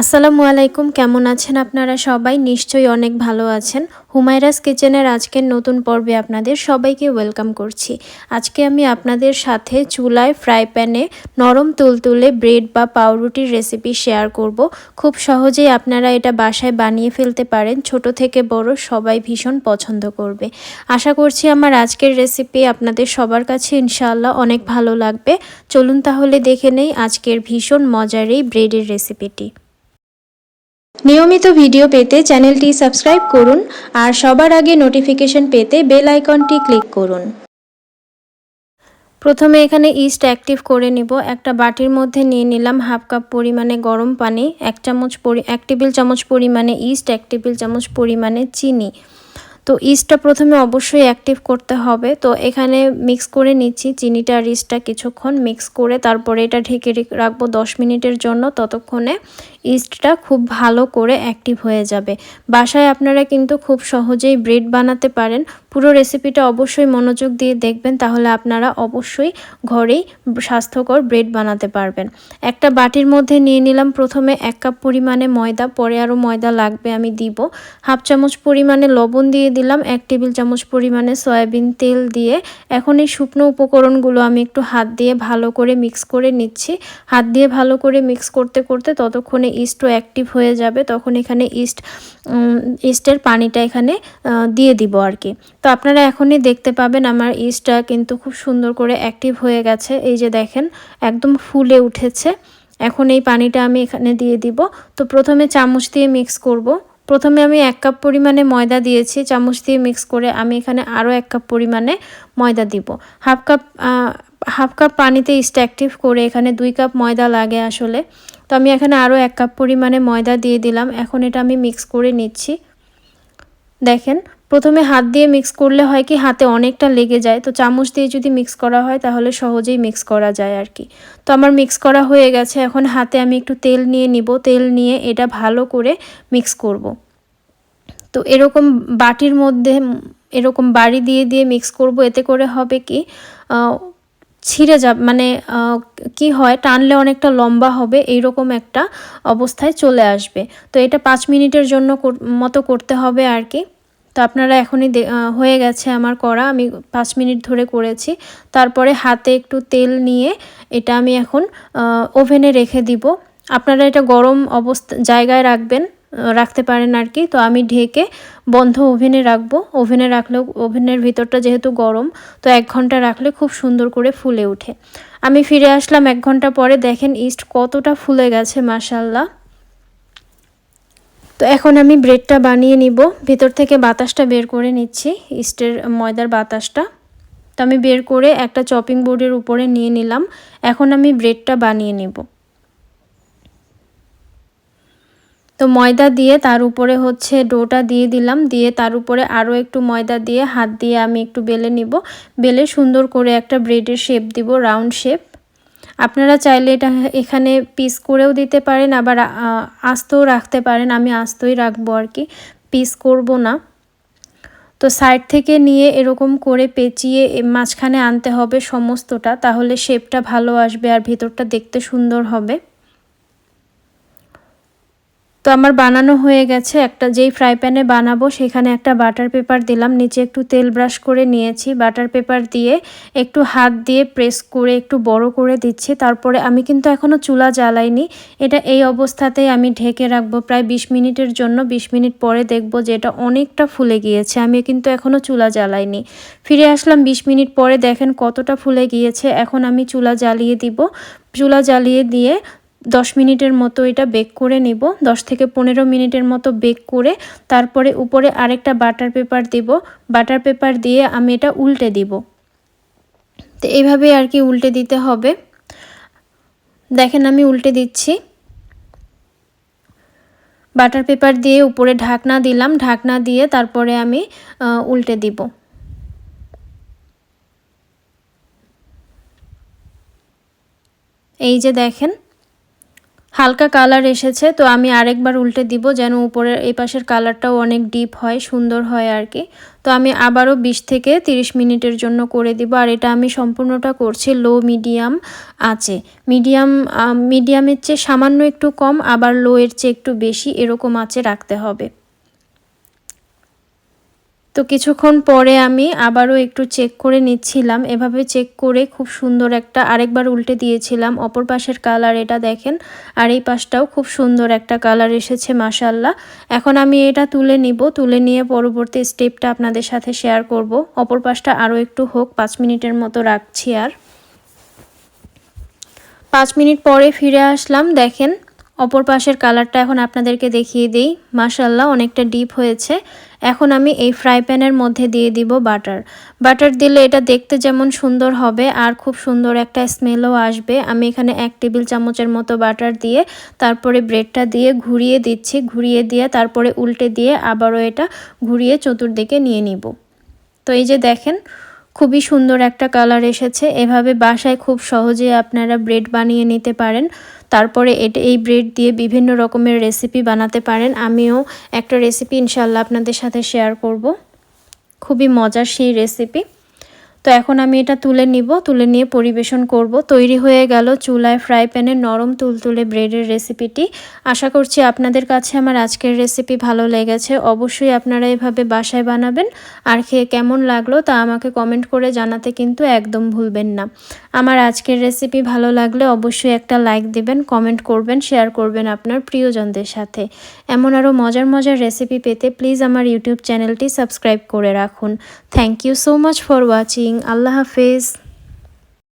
আসসালামু আলাইকুম, কেমন আছেন আপনারা সবাই? নিশ্চয়ই অনেক ভালো আছেন। হুমায়রাস কিচেনের আজকের নতুন পর্বে আপনাদের সবাইকে ওয়েলকাম করছি। আজকে আমি আপনাদের সাথে চুলায় ফ্রাই প্যানে নরম তুলতুলে ব্রেড বা পাউরুটির রেসিপি শেয়ার করব। খুব সহজেই আপনারা এটা বাসায় বানিয়ে ফেলতে পারেন। ছোট থেকে বড় সবাই ভীষণ পছন্দ করবে। আশা করছি আমার আজকের রেসিপি আপনাদের সবার কাছে ইনশাআল্লাহ অনেক ভালো লাগবে। চলুন তাহলে দেখে নেই আজকের ভীষণ মজার এই ব্রেডের রেসিপিটি। নিয়মিত ভিডিও পেতে চ্যানেলটি সাবস্ক্রাইব করুন আর সবার আগে নোটিফিকেশন পেতে বেল আইকনটি ক্লিক করুন। প্রথমে এখানে ইস্ট অ্যাক্টিভ করে নিব। একটা বাটির মধ্যে নিয়ে নিলাম হাফ কাপ পরিমাণে গরম পানি, এক চামচ পরি, এক টেবিল চামচ পরিমাণে ইস্ট, এক টেবিল চামচ পরিমাণে চিনি। তো ইস্টটা প্রথমে অবশ্যই অ্যাক্টিভ করতে হবে। তো এখানে মিক্স করে নিচ্ছি চিনিটা আর ইস্টটা কিছুক্ষণ মিক্স করে, তারপরে এটা ঢেকে রাখব দশ মিনিটের জন্য ততক্ষণে। ইস্টটা খুব ভালো করে অ্যাক্টিভ হয়ে যাবে। বাসায় আপনারা কিন্তু খুব সহজেই ব্রেড বানাতে পারেন। পুরো রেসিপিটা অবশ্যই মনোযোগ দিয়ে দেখবেন, তাহলে আপনারা অবশ্যই ঘরেই স্বাস্থ্যকর ব্রেড বানাতে পারবেন। একটা বাটির মধ্যে নিয়ে নিলাম প্রথমে এক কাপ পরিমাণে ময়দা, পরে আরও ময়দা লাগবে আমি দিব। হাফ চামচ পরিমাণে লবণ দিয়ে দিলাম, এক টেবিল চামচ পরিমাণে সয়াবিন তেল দিয়ে। এখন এই শুকনো উপকরণগুলো আমি একটু হাত দিয়ে ভালো করে মিক্স করে নিচ্ছি। হাত দিয়ে ভালো করে মিক্স করতে করতে ততক্ষণে ইস্টও অ্যাক্টিভ হয়ে যাবে, তখন এখানে ইস্ট ইস্টের পানিটা এখানে দিয়ে দিব আর কি। তো আপনারা এখনই দেখতে পাবেন আমার ইস্টটা কিন্তু খুব সুন্দর করে অ্যাক্টিভ হয়ে গেছে। এই যে দেখেন, একদম ফুলে উঠেছে। এখন এই পানিটা আমি এখানে দিয়ে দিব। তো প্রথমে চামচ দিয়ে মিক্স করব। প্রথমে আমি এক কাপ পরিমাণে ময়দা দিয়েছি। চামচ দিয়ে মিক্স করে আমি এখানে আরও এক কাপ পরিমাণে ময়দা দিব। হাফ কাপ হাফ কাপ পানিতে ইস্ট অ্যাক্টিভ করে এখানে দুই কাপ ময়দা লাগে আসলে। তো আমি এখানে আরও এক কাপ পরিমাণে ময়দা দিয়ে দিলাম। এখন এটা আমি মিক্স করে নিচ্ছি। দেখেন, প্রথমে হাত দিয়ে মিক্স করলে হয় কি, হাতে অনেকটা লেগে যায়। তো চামচ দিয়ে যদি মিক্স করা হয়, তাহলে সহজেই মিক্স করা যায় আর কি। তো আমার মিক্স করা হয়ে গেছে। এখন হাতে আমি একটু তেল নিয়ে নিব। তেল নিয়ে এটা ভালো করে মিক্স করব। তো এরকম বাটির মধ্যে, এরকম বাড়ি দিয়ে দিয়ে মিক্স করব। এতে করে হবে কি ছিঁড়ে যাবে মানে কি হয়, টানলে অনেকটা লম্বা হবে, এইরকম একটা অবস্থায় চলে আসবে। তো এটা পাঁচ মিনিটের জন্য মতো করতে হবে আর কি। তো আপনারা এখনই হয়ে গেছে আমার করা, আমি পাঁচ মিনিট ধরে করেছি। তারপরে হাতে একটু তেল নিয়ে এটা আমি এখন ওভেনে রেখে দিব। আপনারা এটা গরম অবস্থা, জায়গায় রাখবেন। রাখতে পারেন আর কি। তো আমি ঢেকে বন্ধ ওভেনে রাখব। ওভেনে রাখলেও, ওভেনের ভিতরটা যেহেতু গরম, তো এক ঘণ্টা রাখলে খুব সুন্দর করে ফুলে ওঠে। আমি ফিরে আসলাম এক ঘণ্টা পরে। দেখেন ইস্ট কতটা ফুলে গেছে মাসাল্লাহ তো এখন আমি ব্রেডটা বানিয়ে নিব। ভিতর থেকে বাতাসটা বের করে নিচ্ছি, ইস্টের ময়দার বাতাসটা। তো আমি বের করে একটা চপিং বোর্ডের উপরে নিয়ে নিলাম। এখন আমি ব্রেডটা বানিয়ে নিব। তো ময়দা দিয়ে তার উপরে হচ্ছে ডোটা দিয়ে দিলাম। দিয়ে তার উপরে আরও একটু ময়দা দিয়ে হাত দিয়ে আমি একটু বেলে নিব। বেলে সুন্দর করে একটা ব্রেডের শেপ দিব, রাউন্ড শেপ। আপনারা চাইলে এটা এখানে পিস করেও দিতে পারেন, আবার আস্তও রাখতে পারেন। আমি আস্তই রাখব আর কি, পিস করব না। তো সাইড থেকে নিয়ে এরকম করে পেঁচিয়ে মাঝখানে আনতে হবে সমস্তটা, তাহলে শেপটা ভালো আসবে আর ভেতরটা দেখতে সুন্দর হবে। তো আমার বানানো হয়ে গেছে। একটা যেই ফ্রাই প্যানে বানাবো, সেখানে একটা বাটার পেপার দিলাম। নিচে একটু তেল ব্রাশ করে নিয়েছি। বাটার পেপার দিয়ে একটু হাত দিয়ে প্রেস করে, একটু বড় করে দিচ্ছি। তারপরে আমি কিন্তু এখনও চুলা জ্বালাইনি। এটা এই অবস্থাতেই আমি ঢেকে রাখব। প্রায় ২০ মিনিটের জন্য ২০ মিনিট পরে দেখব যে এটা অনেকটা ফুলে গিয়েছে। আমি কিন্তু এখনও চুলা জ্বালাইনি। ফিরে আসলাম ২০ মিনিট পরে দেখেন কতটা ফুলে গিয়েছে। এখন আমি চুলা জ্বালিয়ে দিব। চুলা জ্বালিয়ে দিয়ে দশ মিনিটের মতো এটা বেক করে নিব। দশ থেকে পনেরো মিনিটের মতো বেক করে তারপরে উপরে আরেকটা বাটার পেপার দিব। বাটার পেপার দিয়ে আমি এটা উল্টে দিব। তো এইভাবে আর কি উল্টে দিতে হবে। দেখেন আমি উল্টে দিচ্ছি। বাটার পেপার দিয়ে উপরে ঢাকনা দিলাম। ঢাকনা দিয়ে তারপরে আমি উল্টে দিব। এই যে দেখেন। হালকা কালার এসেছে, তো আমি আরেকবার উল্টে দিব যেন উপরের এই পাশের কালারটাও অনেক ডিপ হয়, সুন্দর হয় আর কি। তো আমি আবারও 20 থেকে 30 মিনিটের জন্য করে দিব, আর এটা আমি সম্পূর্ণটা করছি লো, মিডিয়াম আছে মিডিয়াম মিডিয়ামের চেয়ে সামান্য একটু কম, আবার লো এর চেয়ে একটু বেশি এরকম আছে রাখতে হবে। তো কিছুক্ষণ পরে আমি আবারও একটু চেক করে নিচ্ছিলাম। এভাবে চেক করে খুব সুন্দর একটা আরেকবার উল্টে দিয়েছিলাম। অপর পাশের কালার এটা দেখেন, আর এই পাশটাও খুব সুন্দর একটা কালার এসেছে মাসাল্লাহ এখন আমি এটা তুলে নিব। তুলে নিয়ে পরবর্তী স্টেপটা আপনাদের সাথে শেয়ার করব। অপর পাশটা আরও একটু হোক, পাঁচ মিনিটের মতো রাখছি আর। পাঁচ মিনিট পরে ফিরে আসলাম, দেখেন অপর পাশের কালারটা এখন আপনাদেরকে দেখিয়ে দিই। মাসাল্লাহ অনেকটা ডিপ হয়েছে। এখন আমি এই ফ্রাই প্যানের মধ্যে দিয়ে দিব বাটার বাটার দিলে এটা দেখতে যেমন সুন্দর হবে, আর খুব সুন্দর একটা স্মেলও আসবে। আমি এখানে এক টেবিল চামচের মতো বাটার দিয়ে, তারপরে ব্রেডটা দিয়ে ঘুরিয়ে দিচ্ছি। ঘুরিয়ে দিয়ে, তারপরে উল্টে দিয়ে আবারও এটা ঘুরিয়ে চতুর্দিকে নিয়ে নিব। তো এই যে দেখেন, খুবই সুন্দর একটা কালার এসেছে। এভাবে বাসায় খুব সহজে আপনারা ব্রেড বানিয়ে নিতে পারেন। তারপরে এটা এই ব্রেড দিয়ে বিভিন্ন রকমের রেসিপি বানাতে পারেন। আমিও একটা রেসিপি ইনশাল্লাহ আপনাদের সাথে শেয়ার করব। খুবই মজার সেই রেসিপি তো এখন আমি এটা তুলে নিব, তুলে নিয়ে পরিবেশন করব। তৈরি হয়ে গেল চুলায় ফ্রাই প্যানে নরম তুলতুলে ব্রেডের রেসিপিটি। আশা করছি আপনাদের কাছে আমার আজকের রেসিপি ভালো লেগেছে। অবশ্যই আপনারা এভাবে বাসায় বানাবেন আর খেয়ে কেমন লাগল তা আমাকে কমেন্ট করে জানাতে কিন্তু একদম ভুলবেন না। আমার আজকের রেসিপি ভালো লাগলে অবশ্যই একটা লাইক দিবেন, কমেন্ট করবেন, শেয়ার করবেন আপনার প্রিয়জনদের সাথে। এমন আরও মজার মজার রেসিপি পেতে প্লিজ আমার ইউটিউব চ্যানেলটি সাবস্ক্রাইব করে রাখুন। Thank you so much for watching. আল্লাহ হাফেজ